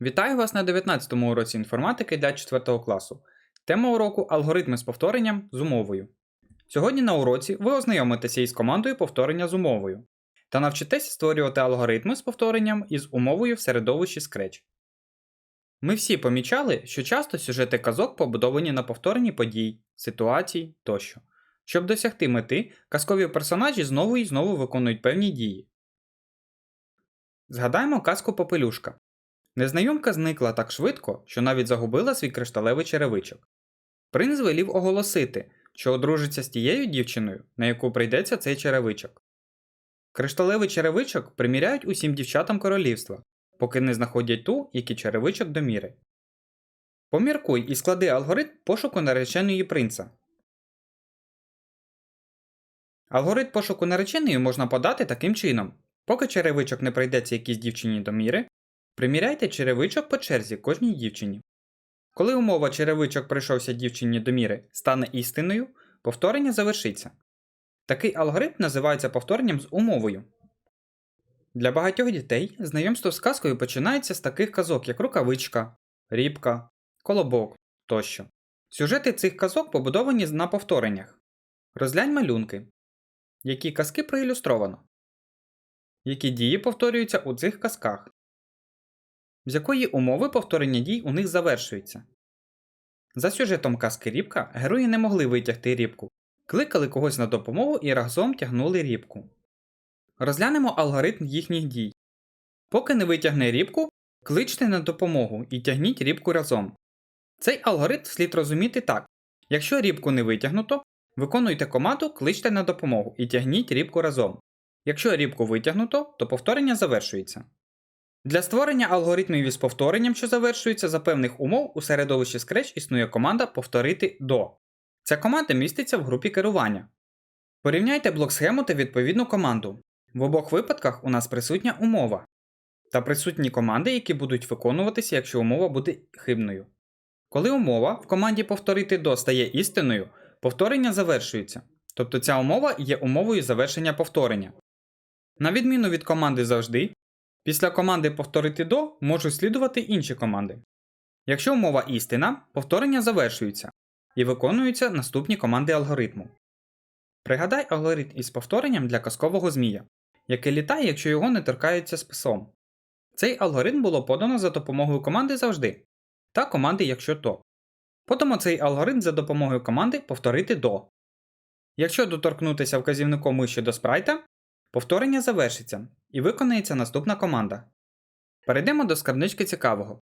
Вітаю вас на 19 му уроці інформатики для 4 класу. Тема уроку алгоритми з повторенням з умовою. Сьогодні на уроці ви ознайомитеся із командою повторення з умовою та навчитеся створювати алгоритми з повторенням із умовою в середовищі Scratch. Ми всі помічали, що часто сюжети казок побудовані на повторенні подій, ситуацій тощо. Щоб досягти мети, казкові персонажі знову і знову виконують певні дії. Згадаємо казку Попелюшка. Незнайомка зникла так швидко, що навіть загубила свій кришталевий черевичок. Принц велів оголосити, що одружиться з тією дівчиною, на яку прийдеться цей черевичок. Кришталевий черевичок приміряють усім дівчатам королівства, поки не знаходять ту, який черевичок до міри. Поміркуй і склади алгоритм пошуку нареченої принца. Алгоритм пошуку нареченої можна подати таким чином. Поки черевичок не прийдеться якійсь дівчині до міри, приміряйте черевичок по черзі кожній дівчині. Коли умова черевичок прийшовся дівчині до міри стане істиною, повторення завершиться. Такий алгоритм називається повторенням з умовою. Для багатьох дітей знайомство з казкою починається з таких казок, як рукавичка, рібка, колобок тощо. Сюжети цих казок побудовані на повтореннях. Розглянь малюнки. Які казки проілюстровано? Які дії повторюються у цих казках? З якої умови повторення дій у них завершується? За сюжетом казки Рібка герої не могли витягти рібку, кликали когось на допомогу і разом тягнули рібку. Розглянемо алгоритм їхніх дій. Поки не витягне рібку, кличте на допомогу і тягніть рібку разом. Цей алгоритм слід розуміти так: якщо рібку не витягнуто, виконуйте команду кличте на допомогу і тягніть рібку разом. Якщо рібку витягнуто, то повторення завершується. Для створення алгоритмів із повторенням, що завершуються за певних умов, у середовищі Scratch існує команда повторити до. Ця команда міститься в групі керування. Порівняйте блок схему та відповідну команду. В обох випадках у нас присутня умова та присутні команди, які будуть виконуватися, якщо умова буде хибною. Коли умова в команді повторити до стає істиною, повторення завершується, тобто ця умова є умовою завершення повторення. На відміну від команди завжди, після команди повторити до можуть слідувати інші команди. Якщо умова істина, повторення завершується і виконуються наступні команди алгоритму. Пригадай алгоритм із повторенням для казкового змія, який літає, якщо його не торкається списом. Цей алгоритм було подано за допомогою команди завжди та команди якщо то. Подамо цей алгоритм за допомогою команди повторити до. Якщо доторкнутися вказівником миші до спрайта, повторення завершиться і виконається наступна команда. Перейдемо до скарбнички цікавого.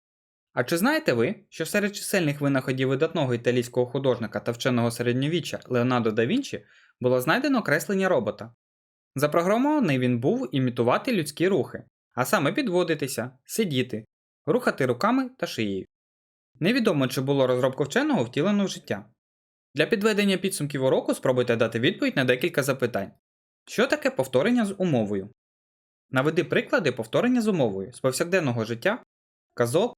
А чи знаєте ви, що серед чисельних винаходів видатного італійського художника та вченого середньовіччя Леонардо да Вінчі було знайдено креслення робота? Запрограмований він був імітувати людські рухи, а саме підводитися, сидіти, рухати руками та шиєю. Невідомо, чи було розробку вченого втілено в життя. Для підведення підсумків уроку спробуйте дати відповідь на декілька запитань. Що таке повторення з умовою? Наведи приклади повторення з умовою з повсякденного життя, казок,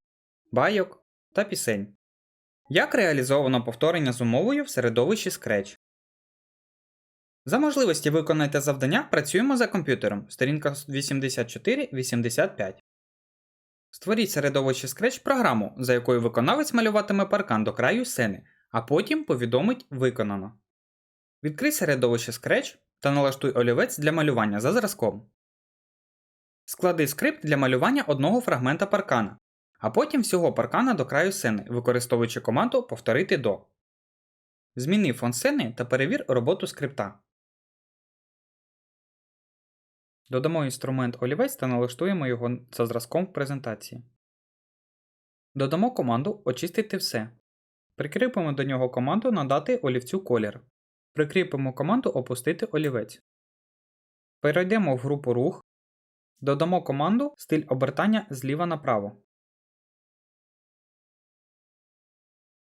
байок та пісень. Як реалізовано повторення з умовою в середовищі Scratch? За можливості виконайте завдання працюємо за комп'ютером. Сторінка 84-85. Створіть середовище Scratch програму, за якою виконавець малюватиме паркан до краю сцени, а потім повідомить виконано. Відкрий середовище Scratch та налаштуй олівець для малювання за зразком. Склади скрипт для малювання одного фрагмента паркана, а потім всього паркана до краю сцени, використовуючи команду Повторити до. Зміни фон сцени та перевір роботу скрипта. Додамо інструмент олівець та налаштуємо його за зразком в презентації. Додамо команду Очистити все. Прикріпимо до нього команду Надати олівцю колір. Прикріпимо команду Опустити олівець. Перейдемо в групу рух. Додамо команду Стиль обертання зліва направо.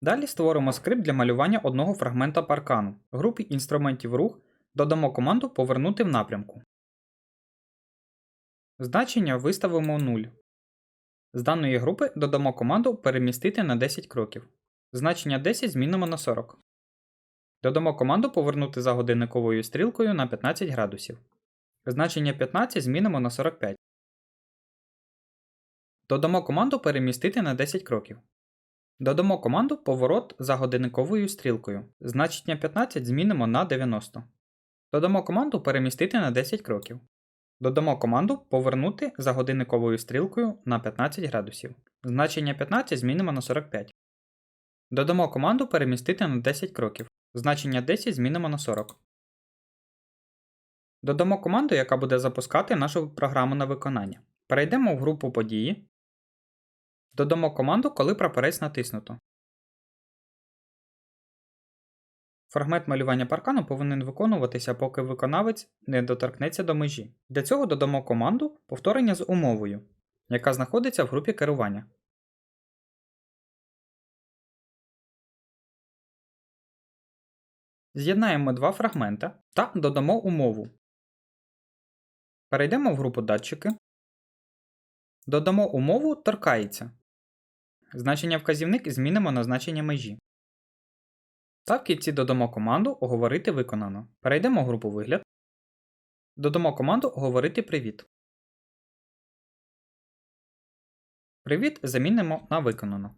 Далі створимо скрипт для малювання одного фрагмента паркану. В групі інструментів рух додамо команду Повернути в напрямку. Значення виставимо 0. З даної групи додамо команду Перемістити на 10 кроків. Значення 10 змінимо на 40. Додамо команду Повернути за годинниковою стрілкою на 15 градусів. Значення 15 змінимо на 45. Додамо команду перемістити на 10 кроків. Додамо команду поворот за годинниковою стрілкою. Значення 15 змінимо на 90. Додамо команду перемістити на 10 кроків. Додамо команду повернути за годинниковою стрілкою на 15 градусів. Значення 15 змінимо на 45. Додамо команду перемістити на 10 кроків. Значення 10 змінимо на 40. Додамо команду, яка буде запускати нашу програму на виконання. Перейдемо в групу події. Додамо команду, коли прапорець натиснуто. Фрагмент малювання паркану повинен виконуватися, поки виконавець не доторкнеться до межі. Для цього додамо команду повторення з умовою, яка знаходиться в групі керування. З'єднаємо два фрагмента та додамо умову. Перейдемо в групу датчики. Додамо умову торкається. Значення вказівник змінимо на значення межі. Та в кінці додамо команду Оговорити виконано. Перейдемо в групу вигляд. Додамо команду Оговорити привіт. Привіт замінимо на виконано.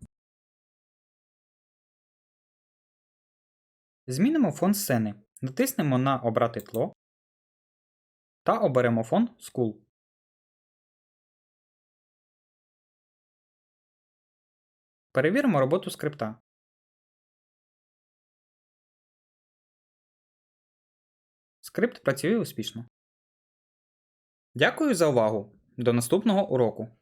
Змінимо фон сцени. Натиснемо на Обрати тло та оберемо фон School. Перевіримо роботу скрипта. Скрипт працює успішно. Дякую за увагу! До наступного уроку!